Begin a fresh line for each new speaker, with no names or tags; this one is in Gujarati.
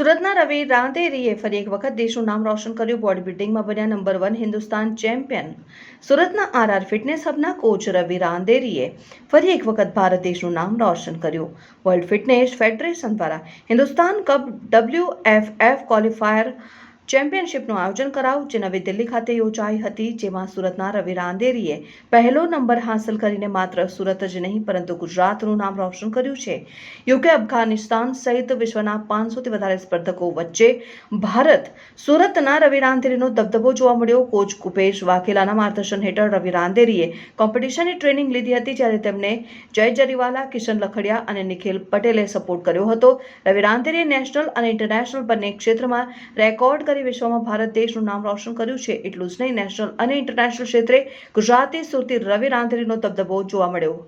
સુરતના રવિ રાંદેરીએ ફરી એક વખત દેશનું નામ રોશન કર્યું. બોડી બિલ્ડિંગમાં બન્યા નંબર વન હિન્દુસ્તાન ચેમ્પિયન. સુરતના આરઆર ફિટનેસ હબના કોચ રવિ રાંદેરીએ ફરી એક વખત ભારત દેશનું નામ રોશન કર્યું. વર્લ્ડ ફિટનેસ ફેડરેશન દ્વારા Hindustan cup W F F qualifier ચેમ્પિયનશિપનું આયોજન કરાયું, જે નવી દિલ્હી ખાતે યોજાઈ હતી, જેમાં સુરતના રવિ રાંદેરીએ પહેલો નંબર હાંસલ કરીને માત્ર સુરત જ નહીં, પરંતુ ગુજરાતનું નામ રોશન કર્યું છે. યુકે, અફઘાનિસ્તાન સહિત વિશ્વના પાંચસોથી વધારે સ્પર્ધકો વચ્ચે ભારત સુરતના રવિ રાંદેરીનો દબદબો જોવા મળ્યો. કોચ કુપેશ વાઘેલાના માર્ગદર્શન હેઠળ રવિ રાંદેરીએ કોમ્પિટિશનની ટ્રેનિંગ લીધી હતી, જ્યારે તેમને જય જરીવાલા, કિશન લખડિયા અને નિખિલ પટેલે સપોર્ટ કર્યો હતો. રવિ રાંદેરીએ નેશનલ અને ઇન્ટરનેશનલ બંને ક્ષેત્રમાં રેકોર્ડ કરી વિશ્વમાં ભારત દેશનું નામ રોશન કર્યું છે. એટલું જ નહીં, નેશનલ અને ઇન્ટરનેશનલ ક્ષેત્રે ગુજરાતી સુરતી રવિ રાંધરીનો દબદબો જોવા મળ્યો.